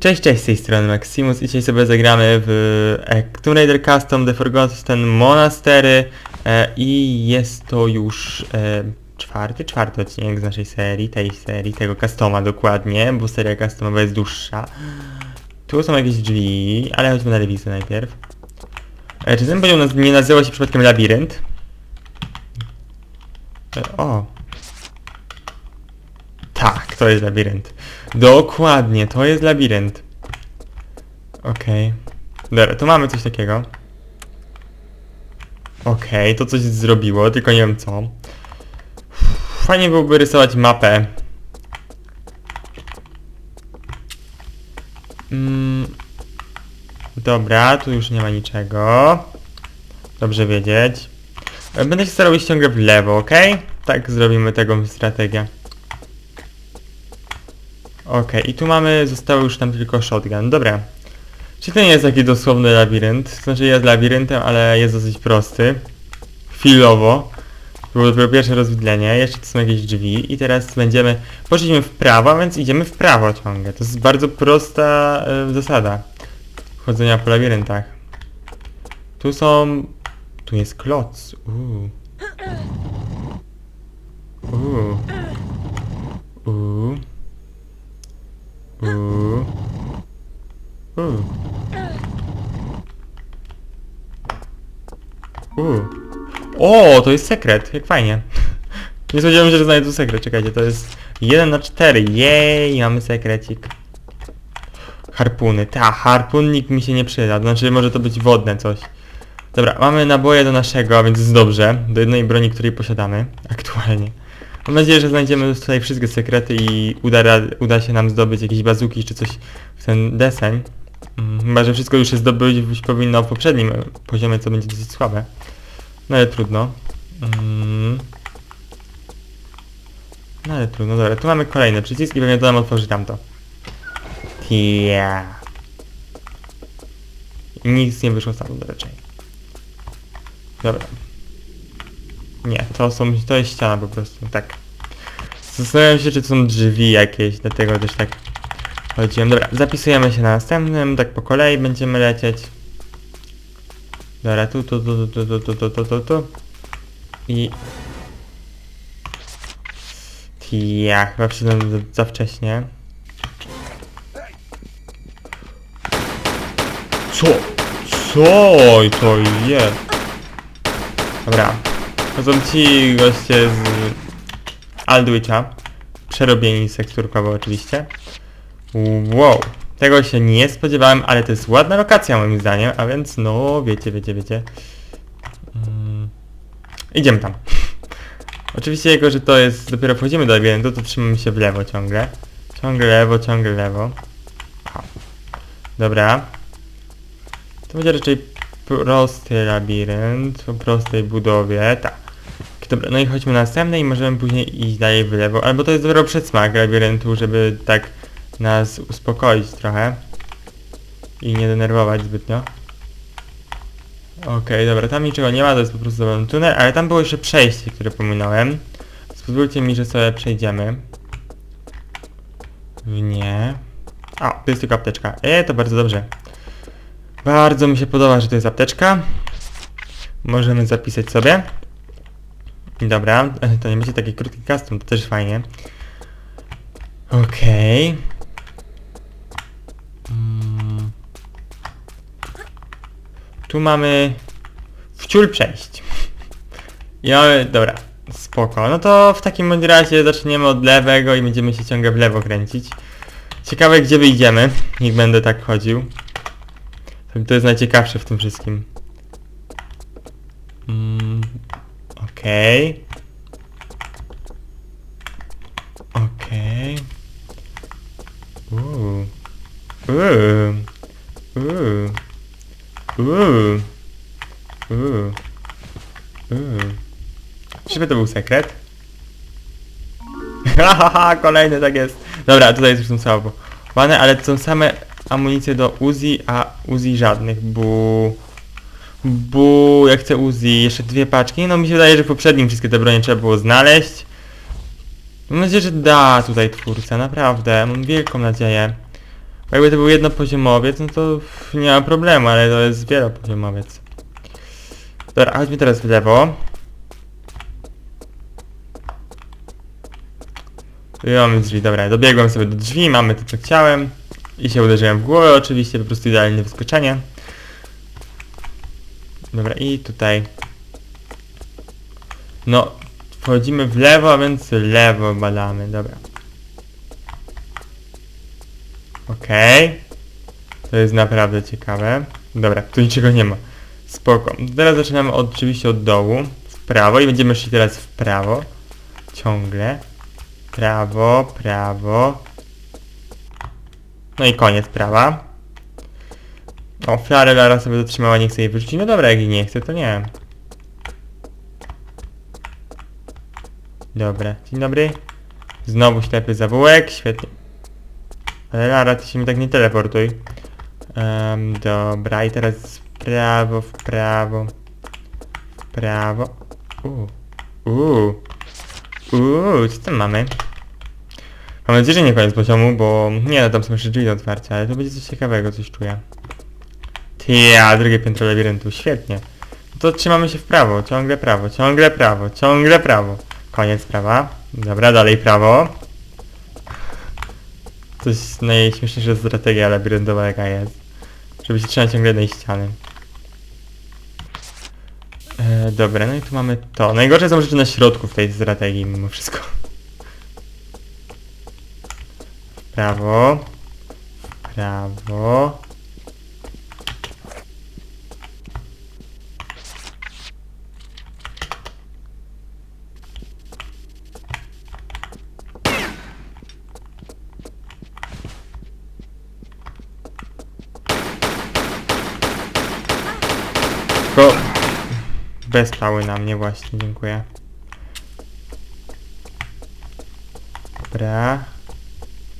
Cześć, cześć, z tej strony Maximus i dzisiaj sobie zagramy w e, Tomb Raider Custom The Forgotten Monastery e, i jest to już e, czwarty, czwarty odcinek z naszej serii, tej serii, tego customa dokładnie, bo seria customowa jest dłuższa. Tu są jakieś drzwi, ale chodźmy na rewizję najpierw. E, czy ten poziom nie nazywał się przypadkiem labirynt? E, o, tak, to jest labirynt. Dokładnie, to jest labirynt. Okej. Dobra, to mamy coś takiego. Okej, to coś zrobiło, tylko nie wiem co. Fajnie byłoby rysować mapę. Mm. Dobra, tu już nie ma niczego. Dobrze wiedzieć. Będę się starał iść ciągle w lewo, ok? Tak zrobimy tego strategię. Okej, i tu mamy, zostało już tam tylko shotgun. Dobra. Czy to nie jest taki dosłowny labirynt? Znaczy jest labiryntem, ale jest dosyć prosty. Chwilowo. Było dopiero pierwsze rozwidlenie, jeszcze tu są jakieś drzwi i teraz będziemy... Poszliśmy w prawo, więc idziemy w prawo ciągle. To jest bardzo prosta e, zasada chodzenia po labiryntach. Tu są... Tu jest kloc. Uuu. Uuu. Uuu. Uuu. Uuu. O, to jest sekret, jak fajnie. Nie spodziewałem się, że znajdę tu sekret, czekajcie, to jest 1 na 4, jej, mamy sekrecik. Harpuny, ta, harpunnik mi się nie przyda, znaczy może to być wodne coś. Dobra, mamy naboje do naszego, więc jest dobrze, do jednej broni, której posiadamy aktualnie. Mam nadzieję, że znajdziemy tutaj wszystkie sekrety i uda, uda się nam zdobyć jakieś bazuki czy coś w ten deseń. Mm, Chyba, że wszystko już się zdobyć powinno w poprzednim poziomie, co będzie dosyć słabe. No ale trudno. Mm. No ale trudno, dobra, tu mamy kolejne przyciski, pewnie to nam otworzy tamto. Yeah. Nic nie wyszło stamtąd raczej. Dobra. Nie, to są, to jest ściana po prostu, tak. Zastanawiam się, czy są drzwi jakieś, dlatego też tak chodziłem. Dobra, zapisujemy się na następnym, tak po kolei będziemy lecieć. Dobra, tu, tu, tu, tu, tu, tu, tu, tu, tu, tu. I... Ja, chyba przyszedłem za, za wcześnie. Co? Co to jest? Dobra. To są ci goście z Aldwicha. Przerobieni sekturkowo oczywiście. Wow. Tego się nie spodziewałem, ale to jest ładna lokacja moim zdaniem, a więc no wiecie, wiecie, wiecie. Mm. Idziemy tam. Oczywiście jako, że to jest, dopiero wchodzimy do labiryntu, to trzymamy się w lewo ciągle. Ciągle lewo, ciągle lewo. Dobra. To będzie raczej prosty labirynt, o prostej budowie, tak. Dobra, no i chodźmy na następny i możemy później iść dalej w lewo, albo to jest dopiero przedsmak labiryntu, żeby tak nas uspokoić trochę i nie denerwować zbytnio. Okej, dobra, tam niczego nie ma, to jest po prostu dobry tunel, ale tam było jeszcze przejście, które pominąłem. Pozwólcie mi, że sobie przejdziemy. W nie. A, to jest tylko apteczka. E, to bardzo dobrze. Bardzo mi się podoba, że to jest apteczka. Możemy zapisać sobie. Dobra, to nie będzie taki krótki custom, to też fajnie. Okej. Mm. Tu mamy wciul przejść. I mamy, dobra, spoko. No to w takim razie zaczniemy od lewego i będziemy się ciągle w lewo kręcić. Ciekawe gdzie wyjdziemy, niech będę tak chodził. To jest najciekawsze w tym wszystkim. Mm, Okej. Okej. Uuu. Uuu. Uuu. Uuu. Uuu. Uuu. Czyżby to był sekret? Hahaha, kolejny tak jest. Dobra, tutaj już są słabowane, ale to są same amunicje do Uzi, a Uzi żadnych, bu... Bu, ja chcę Uzi, jeszcze dwie paczki. No mi się wydaje, że w poprzednim wszystkie te bronie trzeba było znaleźć. Mam nadzieję, że da tutaj twórca, naprawdę. Mam wielką nadzieję. Bo Jakby to był jednopoziomowiec, no to nie ma problemu, ale to jest wielopoziomowiec. Dobra, chodźmy teraz w lewo. I mamy drzwi, dobra, dobiegłem sobie do drzwi, mamy to co chciałem. I się uderzyłem w głowę, oczywiście, po prostu idealne wyskoczenie. Dobra, i tutaj. No, wchodzimy w lewo, więc lewo badamy, dobra. Okej. To jest naprawdę ciekawe. Dobra, tu niczego nie ma. Spoko. Teraz zaczynamy od, oczywiście od dołu. W prawo i będziemy szli teraz w prawo. Ciągle. Prawo, prawo. No i koniec prawa. O, flarę Lara sobie dotrzymała, nie chce jej wyrzucić. No dobra, jak jej nie chce, to nie. Dobra, dzień dobry. Znowu ślepy zawółek, świetnie. Ale Lara, ty się mi tak nie teleportuj. Em, dobra, i teraz w prawo, w prawo. W prawo. Uuu. Uuu. Uuu, co tam mamy? Mam nadzieję, że nie koniec poziomu, bo... Nie no, tam są jeszcze drzwi do otwarcia, ale to będzie coś ciekawego, coś czuję. Tia, drugie piętro labiryntu, świetnie. To trzymamy się w prawo, ciągle prawo, ciągle prawo, ciągle prawo. Koniec prawa. Dobra, dalej prawo. Jest najśmieszniejsza strategia labiryntowa jaka jest. Żeby się trzymać ciągle jednej ściany. E, dobra, no i tu mamy to. Najgorsze są rzeczy na środku w tej strategii mimo wszystko. W prawo. W prawo. Tylko bez pały na mnie właśnie, dziękuję. Dobra.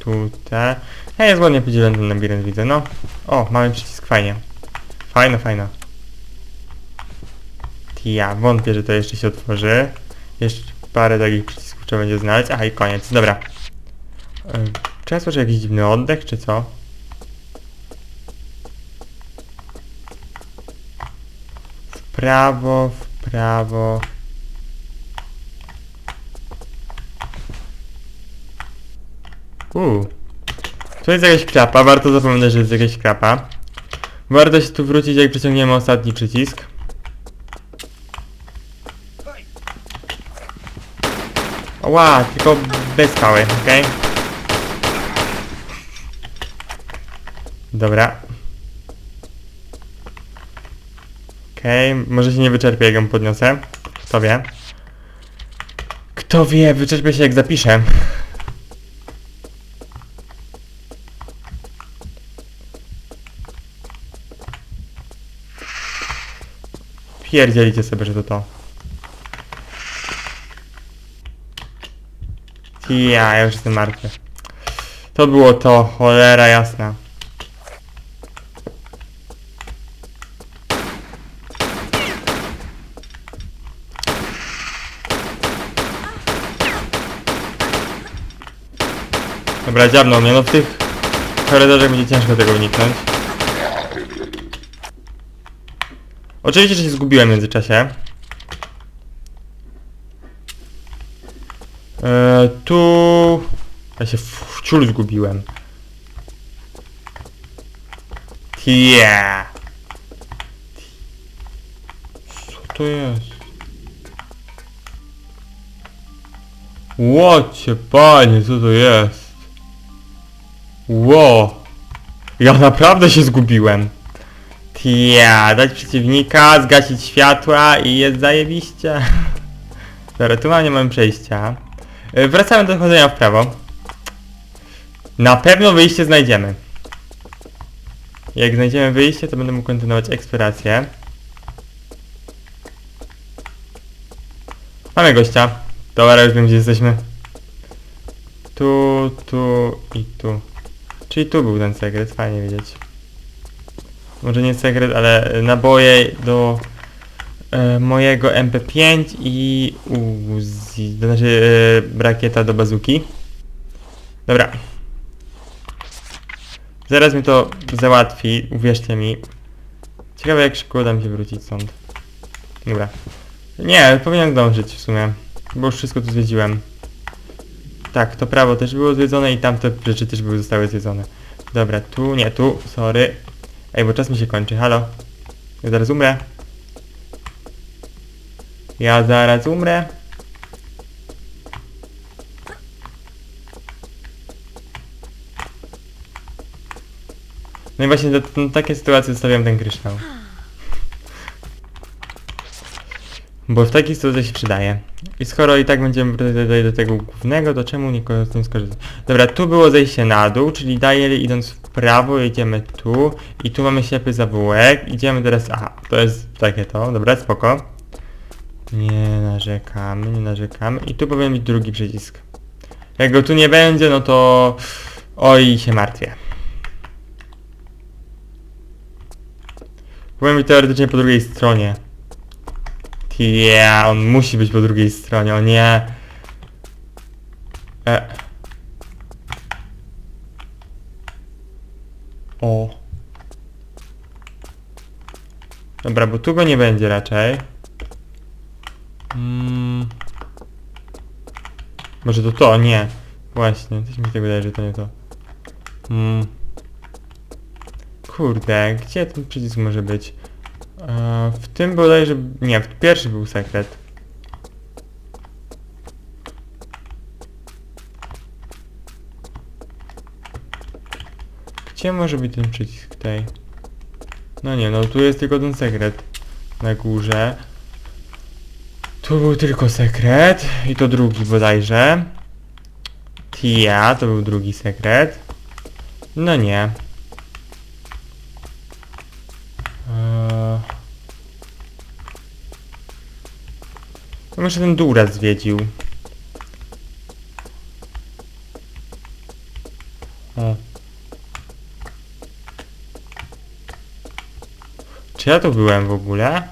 Tutaj. Ja jest ładnie podzielony ten labirynt, widzę, no. O, mamy przycisk, fajnie. Fajno, fajno. Ja wątpię, że to jeszcze się otworzy. Jeszcze parę takich przycisków trzeba będzie znaleźć. Aha, i koniec, dobra. Yy, Czy ja słyszę jakiś dziwny oddech, czy co? Prawo, w prawo. Uuu. Tu jest jakaś krapa, warto zapamiętać, że jest jakaś krapa. Warto się tu wrócić, jak przeciągniemy ostatni przycisk. Ła, tylko bez skały, okej? Dobra. Okej, może się nie wyczerpię, jak ją podniosę. Kto wie? Kto wie, wyczerpię się jak zapiszę. Pierdzielicie sobie, że to to. Ja, ja już jestem martwy. To było to, cholera jasna. Dobra, dziabnął mnie, no w tych korytarzach będzie ciężko tego uniknąć. Oczywiście, że się zgubiłem w międzyczasie. Eee, tu... Ja się w ciul zgubiłem. Yeah. Co to jest? Łocie panie, co to jest? Ło! Ja naprawdę się zgubiłem. Tia, dać przeciwnika, zgasić światła i jest zajebiście. Dobra, tu mam, nie mamy przejścia. Yy, Wracamy do chodzenia w prawo. Na pewno wyjście znajdziemy. Jak znajdziemy wyjście, to będę mógł kontynuować eksplorację. Mamy gościa. Dobra, już wiem gdzie jesteśmy. Tu, tu i tu. Czyli tu był ten sekret, fajnie wiedzieć. Może nie sekret, ale naboje do e, mojego MP5 i Uzi, to znaczy e, rakieta do bazuki. Dobra. Zaraz mi to załatwi, uwierzcie mi. Ciekawe jak szybko uda mi się wrócić stąd. Dobra. Nie, powinien zdążyć w sumie. Bo już wszystko tu zwiedziłem. Tak, to prawo też było zwiedzone i tamte rzeczy też były zostały zwiedzone. Dobra, tu, nie, tu, sorry. Ej, bo czas mi się kończy, halo. Ja zaraz umrę. Ja zaraz umrę. No i właśnie do takie sytuacje zostawiam ten kryształ. Bo w takiej sytuacji się przydaje. I skoro i tak będziemy wracać do tego głównego, to czemu nie z tym skorzystać? Dobra, tu było zejście na dół, czyli daje idąc w prawo, jedziemy tu i tu mamy ślepy zawółek. Idziemy teraz... Aha, to jest takie to, dobra, spoko. Nie narzekamy, nie narzekamy. I tu powinien być drugi przycisk. Jak go tu nie będzie, no to... Oj, się martwię. Powinien być teoretycznie po drugiej stronie. Yeah, on musi być po drugiej stronie, o nie. E. O. Dobra, bo tu go nie będzie raczej. Mm. Może to to? Nie. Właśnie, coś mi się wydaje, że to nie to. Mm. Kurde, gdzie ten przycisk może być? E, w tym bodajże... Nie, w pierwszy był sekret. Gdzie może być ten przycisk tutaj? No nie, no tu jest tylko ten sekret. Na górze. Tu był tylko sekret. I to drugi bodajże. Tia, to był drugi sekret. No nie. Eee... No może ten dół raz zwiedził. O. Czy ja tu byłem w ogóle?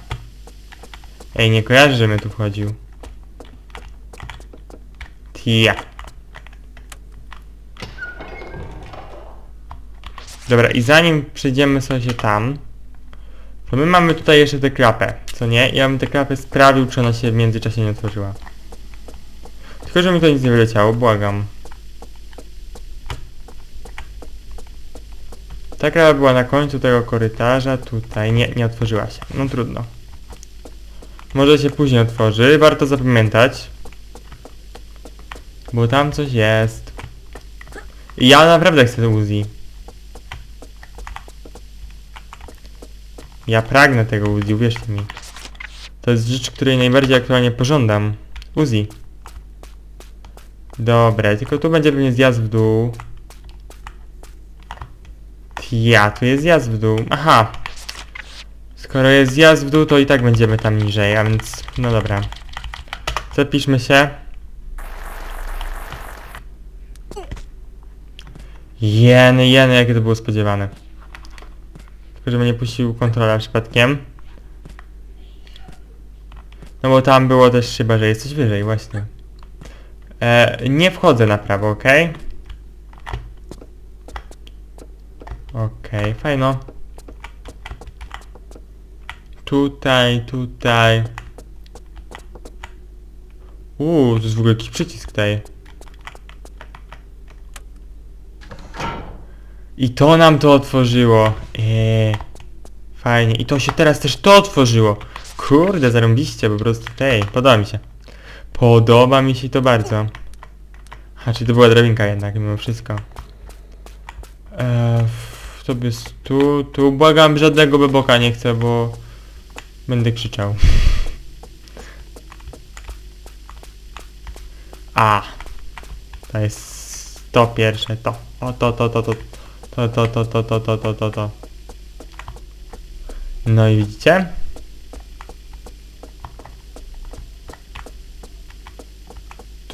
Ej, nie kojarzę, że mnie tu wchodził. Tia. Dobra, i zanim przejdziemy sobie tam, to my mamy tutaj jeszcze tę klapę, co nie? Ja bym tę klapę sprawił, czy ona się w międzyczasie nie otworzyła. Tylko, że mi to nic nie wyleciało, błagam. Ta klapa była na końcu tego korytarza, tutaj, nie, nie otworzyła się. No trudno. Może się później otworzy, warto zapamiętać. Bo tam coś jest. Ja naprawdę chcę Uzi. Ja pragnę tego Uzi, uwierzcie mi. To jest rzecz, której najbardziej aktualnie pożądam. Uzi. Dobra, tylko tu będzie pewnie zjazd w dół. Ja, tu jest zjazd w dół. Aha. Skoro jest zjazd w dół, to i tak będziemy tam niżej, a więc... No dobra. Zapiszmy się. Jeny, jeny, jakie to było spodziewane. Tylko, żeby nie puścił kontrola przypadkiem. No bo tam było też chyba, że jesteś wyżej, właśnie. E, nie wchodzę na prawo, ok? Okej, fajno. Tutaj, tutaj. Uuu, to jest w ogóle jakiś przycisk tutaj. I to nam to otworzyło. Eee, fajnie. I to się teraz też to otworzyło. Kurde, zarąbiście po prostu. Tej, podoba mi się. Podoba mi się to bardzo. A, czyli to była drabinka jednak, mimo wszystko. Eee, to jest tu, tu. Błagam, żadnego beboka nie chcę, bo... Będę krzyczał. A. To jest to pierwsze, to. O, to, to, to, to. To, to, to, to, to, to, to, to. No i widzicie?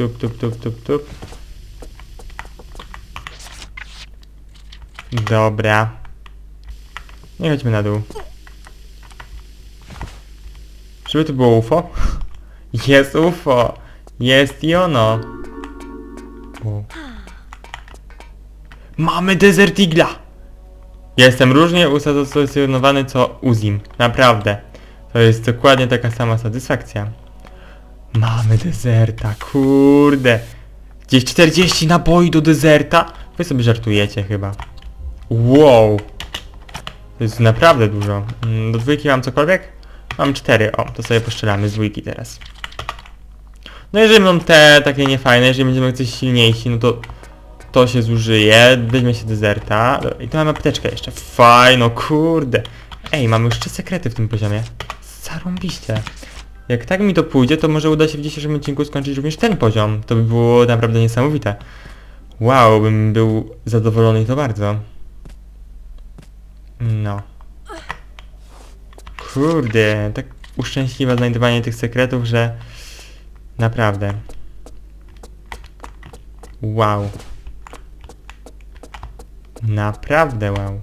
Tup, tup, tup, tup, tup. Dobra. Nie chodźmy na dół. Żeby to było UFO? Jest UFO! Jest i ono! Mamy Desert Eagla! Jestem różnie usatysfakcjonowany co Uzim. Naprawdę. To jest dokładnie taka sama satysfakcja. Mamy dezerta, kurde. Gdzieś 40 naboi do dezerta? Wy sobie żartujecie chyba. Wow. To jest naprawdę dużo. Mm, Do dwójki mam cokolwiek? Mam cztery. O, to sobie poszczelamy z dwójki teraz. No jeżeli będą te takie niefajne, jeżeli będziemy coś silniejsi, no to to się zużyje, weźmie się dezerta. I tu mamy apteczkę jeszcze. Fajno, kurde. Ej, mamy już trzy sekrety w tym poziomie. Zarąbiście. Jak tak mi to pójdzie, to może uda się w dzisiejszym odcinku skończyć również ten poziom. To by było naprawdę niesamowite. Wow, bym był zadowolony i to bardzo. No. Kurde, tak uszczęśliwe znajdowanie tych sekretów, że... Naprawdę. Wow. Naprawdę wow.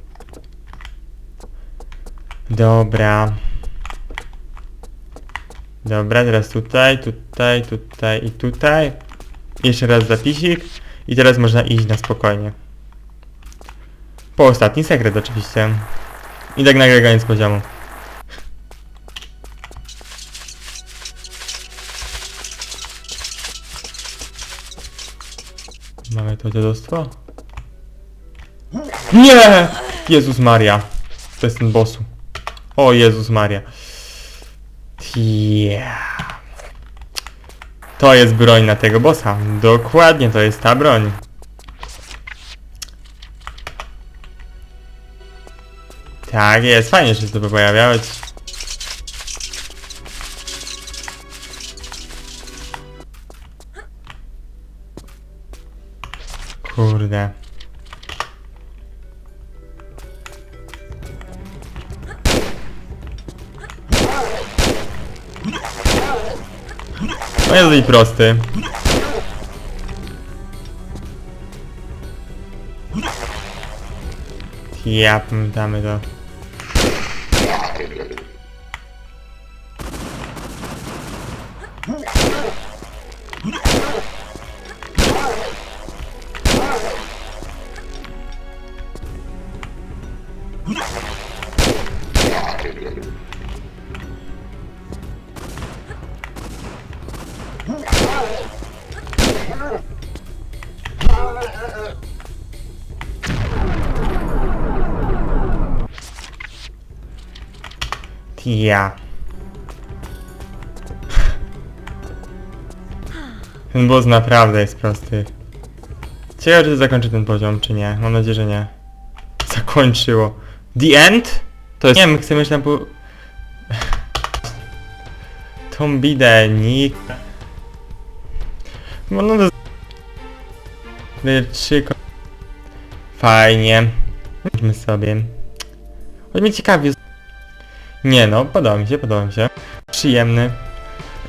Dobra. Dobra, teraz tutaj, tutaj, tutaj i tutaj. Jeszcze raz zapisik. I teraz można iść na spokojnie. Po ostatni sekret oczywiście. I tak nagle koniec poziomu. Mamy to dziadostwo? Nie! Jezus Maria. To jest ten bossu. O Jezus Maria. Yeah. To jest broń na tego bossa. Dokładnie, to jest ta broń. Tak jest, fajnie że się to pojawiałeś. Kurde. No jest dość prosty. Ja damy to. Ja. Ten boss naprawdę jest prosty. Ciekawe, czy zakończy ten poziom, czy nie. Mam nadzieję, że nie. Zakończyło. The End? To jest... Nie wiem, chcemy się tam po... Tą bidę, nick... No, no to... Trzy... Fajnie. Chodźmy sobie. Chodź mnie ciekawie. Nie no, podoba mi się, podoba mi się. Przyjemny.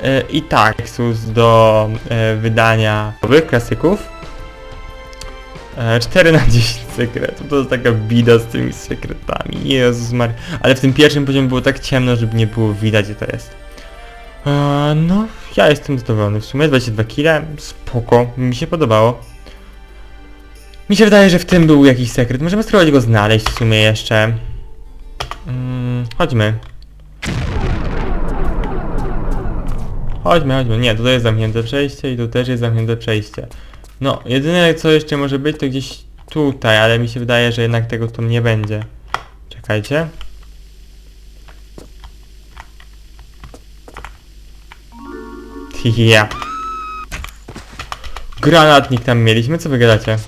E, I tak, Nexus do e, wydania nowych klasyków. E, 4 na 10 sekretów, to jest taka bida z tymi sekretami, Jezus Maria. Ale w tym pierwszym poziomie było tak ciemno, żeby nie było widać, gdzie to jest. E, no, ja jestem zadowolony w sumie, 22 kile, spoko, mi się podobało. Mi się wydaje, że w tym był jakiś sekret, możemy spróbować go znaleźć w sumie jeszcze. Chodźmy. Chodźmy, chodźmy. Nie, tutaj jest zamknięte przejście i tu też jest zamknięte przejście. No, jedyne co jeszcze może być to gdzieś tutaj, ale mi się wydaje, że jednak tego tu nie będzie. Czekajcie. Ja. Granatnik tam mieliśmy, co wy gadacie?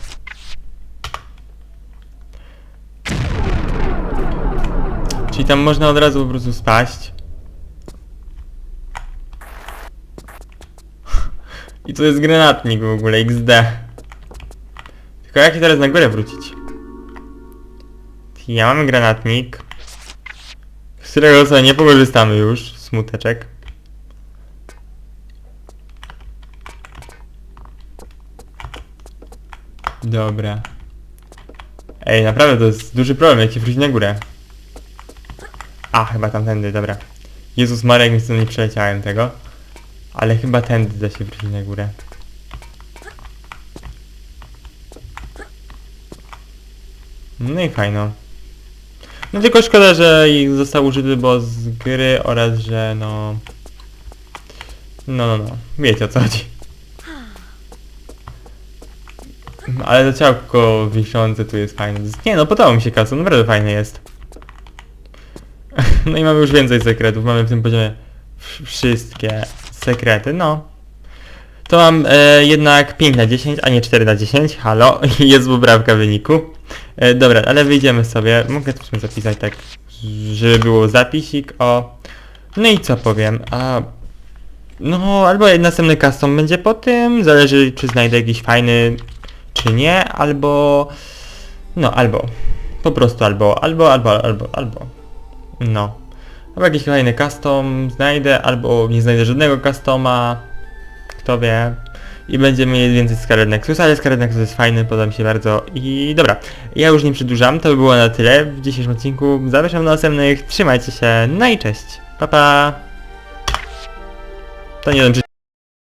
Tam można od razu po prostu spaść. I to jest granatnik w ogóle, XD. Tylko jak się teraz na górę wrócić? Ja mamy granatnik. Z którego sobie nie pokorzystamy już. Smuteczek. Dobra. Ej, naprawdę to jest duży problem, jak się wróci na górę. A, chyba tamtędy, dobra. Jezus Maria, jak nie przeleciałem tego. Ale chyba tędy da się wrócić na górę. No i fajno. No tylko szkoda, że został użyty boss z gry oraz, że no... No, no, no. Wiecie o co chodzi. Ale to ciałko wiszące tu jest fajne. Nie no, podoba mi się kasu, naprawdę fajny jest. No i mamy już więcej sekretów, mamy w tym poziomie w- wszystkie sekrety, no. To mam e, jednak 5 na 10, a nie 4 na 10, halo, jest poprawka wyniku. E, dobra, ale wyjdziemy sobie, mogę w sumie zapisać tak, żeby było zapisik, o... No i co powiem, a... No, albo następny custom będzie po tym, zależy czy znajdę jakiś fajny, czy nie, albo... No, albo. Po prostu albo, albo, albo, albo, albo. No. Albo jakiś kolejny custom znajdę, albo nie znajdę żadnego customa. Kto wie. I będziemy mieli więcej Scarlet Nexus, ale Scarlet Nexus jest fajny, podoba mi się bardzo. I dobra, ja już nie przedłużam, to by było na tyle w dzisiejszym odcinku. Zapraszam do następnych, trzymajcie się, no i cześć. Pa pa! To nie wiem, czy